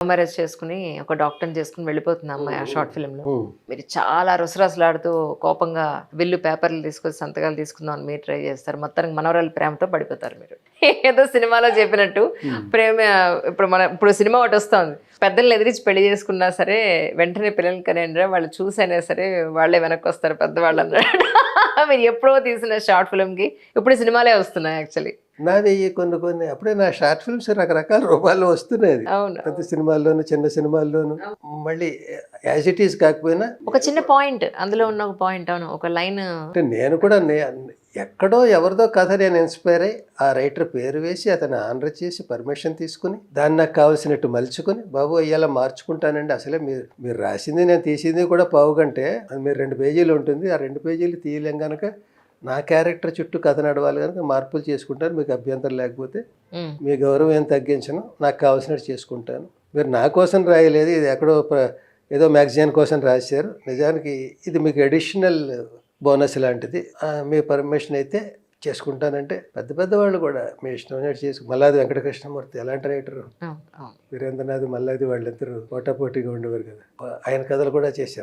Marriage చేసుకుని ఒక డాక్టర్ని చేసుకుని వెళ్ళిపోతుంది అమ్మాయి ఆ షార్ట్ ఫిల్మ్లో. మీరు చాలా రుసరసలాడుతూ కోపంగా బిల్లు పేపర్లు తీసుకొచ్చి సంతకాలు తీసుకుందాం అని మీరు ట్రై చేస్తారు. మొత్తానికి మనవరాలు ప్రేమతో పడిపోతారు మీరు. ఏదో సినిమాలో చెప్పినట్టు ప్రేమ ఇప్పుడు మన ఇప్పుడు సినిమా ఒకటి వస్తుంది. పెద్దల్ని ఎదిరించి పెళ్ళి చేసుకున్నా సరే వెంటనే పిల్లలకి కనేంద్ర వాళ్ళు చూసైనా సరే వాళ్ళే వెనక్కి వస్తారు పెద్దవాళ్ళు అన్నాడు మీరు ఎప్పుడో తీసిన షార్ట్ ఫిల్మ్కి ఇప్పుడు సినిమాలే వస్తున్నాయి యాక్చువల్లీ. నాది కొన్ని కొన్ని అప్పుడే నా షార్ట్ ఫిల్మ్స్ రకరకాల రూపాల్లో వస్తున్నాయి పెద్ద సినిమాల్లోను చిన్న సినిమాల్లోను. మళ్ళీ యాజ్ ఇట్ ఈస్ కాకపోయినా ఒక చిన్న పాయింట్ అందులో ఉన్న ఒక పాయింట్ అవును. ఒక లైన్ అంటే నేను కూడా ఎక్కడో ఎవరిదో కథ నేను ఇన్స్పైర్ అయ్యి ఆ రైటర్ పేరు వేసి అతను ఆనర్ చేసి పర్మిషన్ తీసుకుని దాన్ని నాకు కావాల్సినట్టు మలుచుకుని బాబు అయ్యేలా మార్చుకుంటానండి. అసలే మీరు మీరు రాసింది నేను తీసింది కూడా పావు గంటే. అది మీరు రెండు పేజీలు ఉంటుంది. ఆ రెండు పేజీలు తీయలేం కనుక నా క్యారెక్టర్ చుట్టూ కథ నడవాలి కనుక మార్పులు చేసుకుంటాను మీకు అభ్యంతరం లేకపోతే మీ గౌరవం ఏం తగ్గించను. నాకు కావాల్సినట్టు చేసుకుంటాను. మీరు నా కోసం రాయలేదు. ఇది ఎక్కడో ఏదో మ్యాగజైన్ కోసం రాశారు. నిజానికి ఇది మీకు అడిషనల్ బోనస్ లాంటిది మీ పర్మిషన్ అయితే చేసుకుంటానంటే పెద్ద పెద్ద వాళ్ళు కూడా మీ ఇష్టం ఉన్నట్టు చేసుకు మల్లాది వెంకటకృష్ణమూర్తి ఎలాంటి రైటరు? వీరేంద్రనాథ్ మల్లాది వాళ్ళిద్దరూ పోటాపోటీగా ఉండేవారు కదా. ఆయన కథలు కూడా చేశాను.